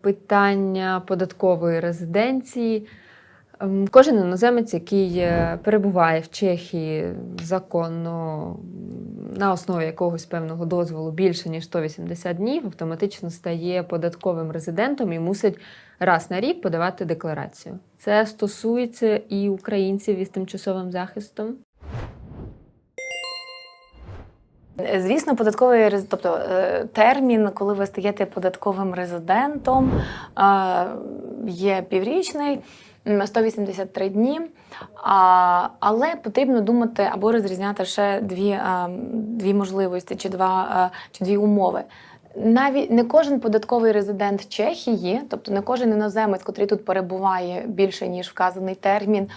Питання податкової резиденції. Ем, Кожен іноземець, який е, перебуває в Чехії законно на основі якогось певного дозволу більше ніж 180 днів, автоматично стає податковим резидентом і мусить раз на рік подавати декларацію. Це стосується і українців із тимчасовим захистом. Звісно, податковий тобто е, термін, коли ви стаєте податковим резидентом, е, є піврічний. 183 дні, а, але потрібно думати або розрізняти ще дві, е, дві можливості чи, два, чи дві умови. Навіть не кожен податковий резидент Чехії, тобто не кожен іноземець, котрий тут перебуває більше ніж вказаний термін,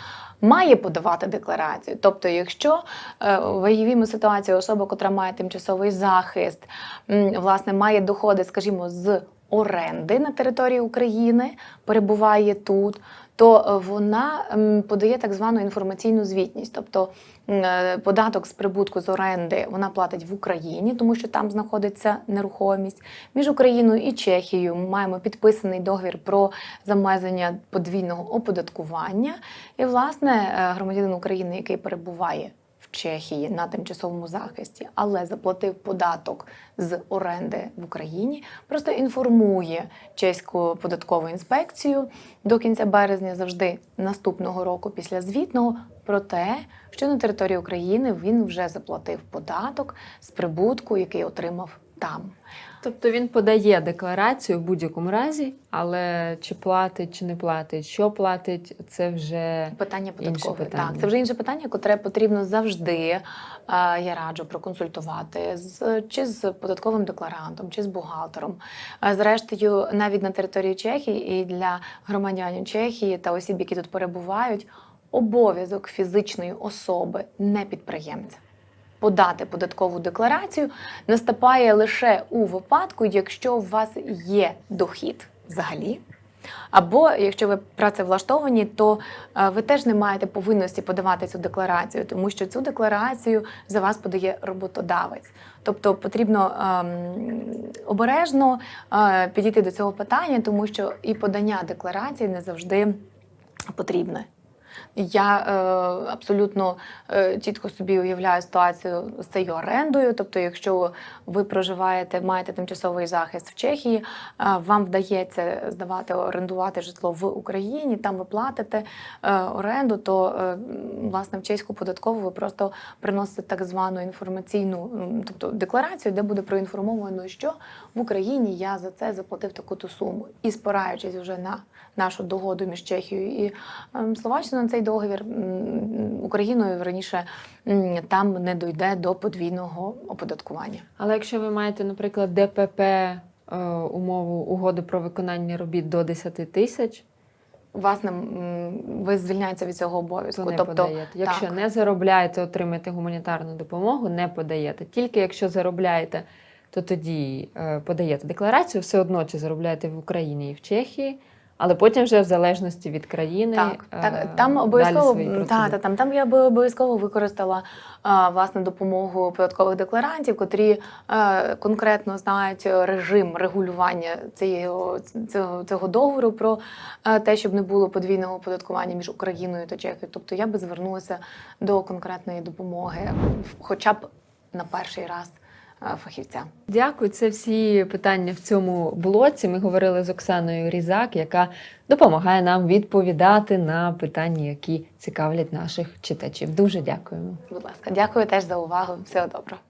має подавати декларацію. Тобто, якщо е, ситуацію, ситуації особа, котра має тимчасовий захист, власне, має доходи, скажімо, з оренди на території України, перебуває тут, то е, вона подає так звану інформаційну звітність. Тобто е, податок з прибутку з оренди вона платить в Україні, тому що там знаходиться нерухомість. Між Україною і Чехією ми маємо підписаний договір про замезення подвійного оподаткування. І, власне, е, громадянин України, який перебуває Чехії на тимчасовому захисті, але заплатив податок з оренди в Україні, просто інформує чеську податкову інспекцію до кінця березня, завжди наступного року після звітного, про те, що на території України він вже заплатив податок з прибутку, який отримав там. Тобто він подає декларацію в будь-якому разі, але чи платить, чи не платить, що платить, це вже Питання Інше податкове. питання. Так, це вже інше питання, котре потрібно завжди. е, Я раджу проконсультувати з чи з податковим декларантом, чи з бухгалтером. Е, Зрештою, навіть на території Чехії і для громадянів Чехії та осіб, які тут перебувають, обов'язок фізичної особи, не підприємця. Подати податкову декларацію наступає лише у випадку, якщо у вас є дохід взагалі. Або якщо ви працевлаштовані, то е, ви теж не маєте повинності подавати цю декларацію, тому що цю декларацію за вас подає роботодавець. Тобто потрібно ем, обережно е, підійти до цього питання, тому що і подання декларації не завжди потрібне. Я е, абсолютно е, чітко собі уявляю ситуацію з цією орендою. Тобто, якщо ви проживаєте, маєте тимчасовий захист в Чехії, е, вам вдається здавати орендувати житло в Україні, там ви платите е, оренду, то е, власне в чеську податкову ви просто приносите так звану інформаційну, тобто декларацію, де буде проінформовано, що в Україні я за це заплатив таку-то суму. І спираючись вже на нашу догоду між Чехією і ем, Словаччиною на цей договір Україною раніше там не дойде до подвійного оподаткування. Але якщо ви маєте, наприклад, ДПП е, умову угоди про виконання робіт до 10 тисяч, Власне, ви звільняєтеся від цього то обов'язку. не тобто, подаєте. Якщо так. не заробляєте, отримаєте гуманітарну допомогу, не подаєте. Тільки якщо заробляєте, то тоді е, подаєте декларацію, все одно чи заробляєте в Україні і в Чехії. Але потім вже в залежності від країни Так, е, так там обов'язково та, та, там, там я би обов'язково використала а, власне допомогу податкових декларантів, котрі е, конкретно знають режим регулювання цього, цього, цього договору про е, те, щоб не було подвійного оподаткування між Україною та Чехією. Тобто я би звернулася до конкретної допомоги, хоча б на перший раз е, фахівця. Дякую. Це всі питання в цьому блоці. Ми говорили з Оксаною Різак, яка допомагає нам відповідати на питання, які цікавлять наших читачів. Дуже дякуємо. Будь ласка, дякую теж за увагу. Всього доброго.